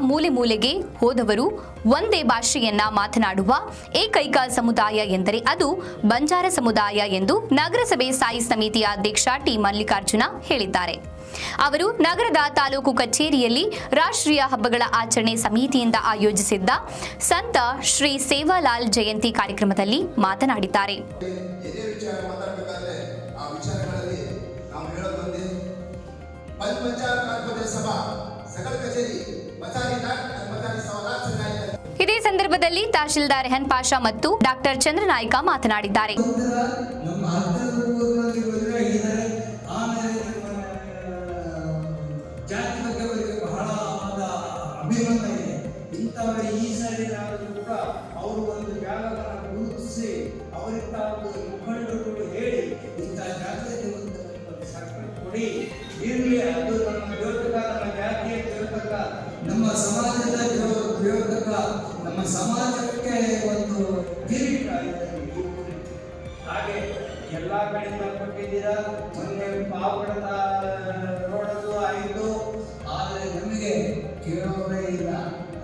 ಮೂಲೆ ಮೂಲೆಗೆ ಹೋದವರು ಒಂದೇ ಭಾಷೆಯನ್ನ ಮಾತನಾಡುವ ಏಕೈಕ ಸಮುದಾಯ ಎಂದರೆ ಅದು ಬಂಜಾರ ಸಮುದಾಯ ಎಂದು ನಗರಸಭೆ ಸ್ಥಾಯಿ ಸಮಿತಿಯ ಅಧ್ಯಕ್ಷ ಟಿ ಮಲ್ಲಿಕಾರ್ಜುನ ಹೇಳಿದ್ದಾರೆ. ಅವರು ನಗರದ ತಾಲೂಕು ಕಚೇರಿಯಲ್ಲಿ ರಾಷ್ಟ್ರೀಯ ಹಬ್ಬಗಳ ಆಚರಣೆ ಸಮಿತಿಯಿಂದ ಆಯೋಜಿಸಿದ್ದ ಸಂತ ಶ್ರೀ ಸೇವಾಲಾಲ್ ಜಯಂತಿ ಕಾರ್ಯಕ್ರಮದಲ್ಲಿ ಮಾತನಾಡಿದ್ದಾರೆ. ಸಭಾ. ಇದೇ ಸಂದರ್ಭದಲ್ಲಿ ತಹಶೀಲ್ದಾರ್ ರೆಹನ್ ಪಾಷಾ ಮತ್ತು ಡಾಕ್ಟರ್ ಚಂದ್ರನಾಯ್ಕ ಮಾತನಾಡಿದ್ದಾರೆ. ನಮ್ಮ ಹತ್ತಿರದ ಊರಿನಲ್ಲಿ ಆಮೇಲೆ ನಮ್ಮ ಜಾತಿ ಬಹಳ ಆದ ಅಭಿಮಾನ ಇದೆ. ಇಂಥವರಿಗೆ ಈ ಸಾರಿ ಕೂಡ ಅವರು ಒಂದು ಜಾಗವನ್ನು ಗುರುತಿಸಿ ಅವರಿಂದ ನಮ್ಮ ಸಮಾಜಕ್ಕೆ ಒಂದು ಕಿರೀಟ ಹಾಗೆ ಎಲ್ಲ ಕಡೆಯಿಂದ ಕೊಟ್ಟಿದ್ದೀರಾ ಮೊನ್ನೆ ಪಾವಡದ ನೋಡಲು ಆಯಿತು. ಆದರೆ ನಮಗೆ ಕೇಳೋರೇ ಇಲ್ಲ.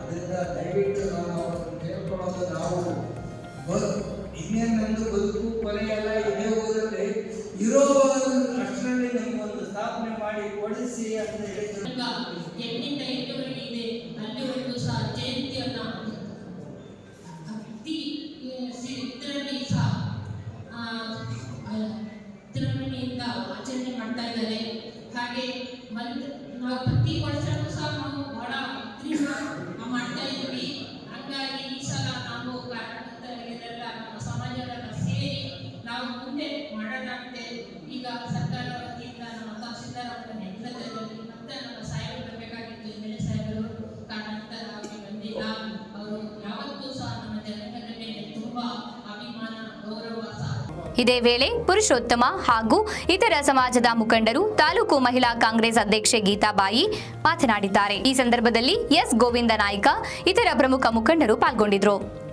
ಅದರಿಂದ ದಯವಿಟ್ಟು ನಾವು ಕೇಳ್ಕೊಳ್ಳೋದು ನಾವು. ಬದು ಇನ್ನೇನಂದು ನಮ್ಮದು ಬದುಕು ಕೊನೆಯಲ್ಲ ಇದೇ ಊರಲ್ಲಿ. ಇರೋ ಅಷ್ಟರಲ್ಲಿ ನಮಗೊಂದು ಸ್ಥಾಪನೆ ಮಾಡಿ ಕೊಡಿಸಿ ಅಂತ ಹೇಳಿದ್ರು. ಎಲ್ಲಿಂದ ಎಲ್ಲಿವರೆಗೆ ಇದೆ? ಅಲ್ಲಿವರೆಗೂ ಸಹ ಜಯಂತಿಯನ್ನ ಮುಂದೆ ಮಾಡೋಣಂತೆ ಈಗ ಸರ್ಕಾರ ವತಿಯಿಂದ ನಮ್ಮ ತಹಸೀಲ್ದಾರ್ ಅವರ ನೇತೃತ್ವದಲ್ಲಿ ಮತ್ತೆ ನಮ್ಮ ಸಾಹೇಬರು ಬರಬೇಕಾಗಿತ್ತು. ಎಂ ಎಲ್ ಎ ಸಾಹೇಬರು ಕಾರಣಾಂತರವಾಗಿ ಬಂದಿಲ್ಲ ಅವರು ಯಾವತ್ತೂ ಸಹ ನಮ್ಮ ಜನಗಳ ಮೇಲೆ ತುಂಬಾ ಅಭಿಮಾನ, ಗೌರವ ಇದೇ ವೇಳೆ ಪುರುಷೋತ್ತಮ ಹಾಗೂ ಇತರ ಸಮಾಜದ ಮುಖಂಡರು, ತಾಲೂಕು ಮಹಿಳಾ ಕಾಂಗ್ರೆಸ್ ಅಧ್ಯಕ್ಷೆ ಗೀತಾಬಾಯಿ ಮಾತನಾಡಿದ್ದಾರೆ. ಈ ಸಂದರ್ಭದಲ್ಲಿ ಎಸ್. ಗೋವಿಂದ ನಾಯ್ಕ, ಇತರ ಪ್ರಮುಖ ಮುಖಂಡರು ಪಾಲ್ಗೊಂಡಿದ್ರು.